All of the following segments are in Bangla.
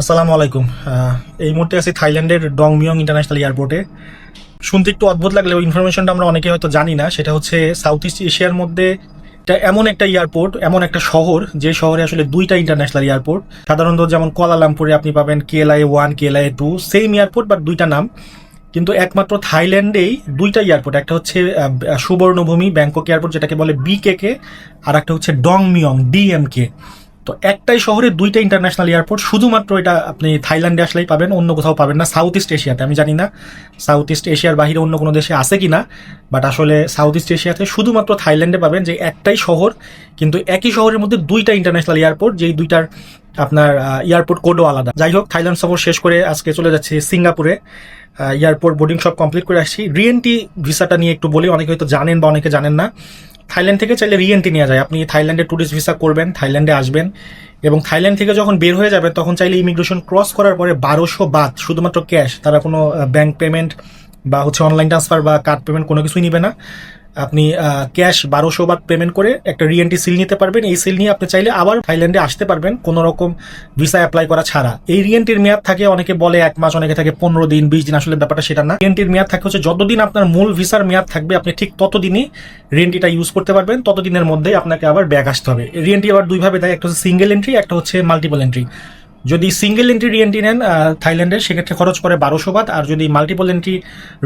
আসসালামু আলাইকুম। এই মুহূর্তে আছি থাইল্যান্ডের ডংমিয়ং ইন্টারন্যাশনাল এয়ারপোর্টে। শুনতে একটু অদ্ভুত লাগলে লাগলেও ইনফরমেশনটা আমরা অনেকে হয়তো জানি না, সেটা হচ্ছে সাউথ ইস্ট এশিয়ার মধ্যে এটা এমন একটা এয়ারপোর্ট, এমন একটা শহর, যে শহরে আসলে দুইটা ইন্টারন্যাশনাল এয়ারপোর্ট। সাধারণত যেমন কুয়ালালামপুরে আপনি পাবেন KLI one KLI two same airport but দুইটা নাম। কিন্তু একমাত্র থাইল্যান্ডেই দুইটা এয়ারপোর্ট, একটা হচ্ছে সুবর্ণভূমি, ব্যাংকক এয়ারপোর্ট, যেটাকে বলে বিকেকে আর একটা হচ্ছে ডংমিয়ং ডিএমকে তো একটাই শহরে দুইটা ইন্টারন্যাশনাল এয়ারপোর্ট শুধুমাত্র এটা আপনি থাইল্যান্ডে আসলেই পাবেন, অন্য কোথাও পাবেন না সাউথ ইস্ট এশিয়াতে, আমি জানি না সাউথ ইস্ট এশিয়ার বাইরে অন্য কোনো দেশে আছে কি না বাট আসলে সাউথ ইস্ট এশিয়াতে শুধুমাত্র থাইল্যান্ডে পাবেন যে একটাই শহর, কিন্তু একই শহরের মধ্যে দুইটা ইন্টারন্যাশনাল এয়ারপোর্ট যেই দুইটার আপনার এয়ারপোর্ট কোডও আলাদা। যাই হোক, থাইল্যান্ড সফর শেষ করে আজকে চলে যাচ্ছি সিঙ্গাপুরে এয়ারপোর্ট বোর্ডিং সব কমপ্লিট করে আসছি। রিএনটি ভিসাটা নিয়ে একটু বলি, অনেকে হয়তো জানেন বা অনেকে জানেন না। থাইল্যান্ড থেকে চাইলে রিএন্ট্রি নেওয়া যায়। আপনি থাইল্যান্ডে ট্যুরিস্ট ভিসা করবেন, থাইল্যান্ডে আসবেন এবং থাইল্যান্ড থেকে যখন বের হয়ে যাবেন, তখন চাইলে ইমিগ্রেশন ক্রস করার পরে বারোশো বাদ, শুধুমাত্র ক্যাশ তারা কোনো ব্যাংক পেমেন্ট বা হচ্ছে অনলাইন ট্রান্সফার বা কার্ড পেমেন্ট কোনো কিছুই নিবে না। আপনি ক্যাশ বারোশো বাদ পেমেন্ট করে একটা রিএনটি সিল নিতে পারবেন। এই সিল নিয়ে আপনি চাইলে আবার থাইল্যান্ডে আসতে পারবেন। কোনো রকম ভিসা অ্যাপ্লাই করা ছাড়া। এই রিএনটির মেয়াদ থাকে, অনেকে বলে এক মাস, অনেকে থাকে পনেরো দিন, বিশ দিন, আসলে ব্যাপারটা সেটা না। রিএনটির মেয়াদ থাকে হচ্ছে যতদিন আপনার মূল ভিসার মেয়াদ থাকবে, আপনি ঠিক ততদিনই রিএনটিটা ইউজ করতে পারবেন। ততদিনের মধ্যেই আপনাকে আবার ব্যাক আসতে হবে। রিএনটি আবার দুইভাবে দেয়, একটা হচ্ছে সিঙ্গেল এন্ট্রি একটা হচ্ছে মাল্টিপল এন্ট্রি যদি সিঙ্গেল এন্ট্রি রিএন্ট্রি নেন থাইল্যান্ডে, সেক্ষেত্রে খরচ পড়ে বারোশো বাদ। আর যদি মাল্টিপল এন্ট্রি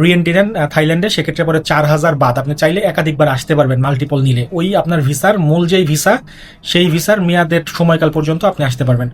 রিএন্ট্রি নেন থাইল্যান্ডে, সেক্ষেত্রে পরে চার হাজার বাদ। আপনি চাইলে একাধিকবার আসতে পারবেন মাল্টিপল নিলে। ওই আপনার ভিসার মূল যেই ভিসা সেই ভিসার মেয়াদের সময়কাল পর্যন্ত আপনি আসতে পারবেন।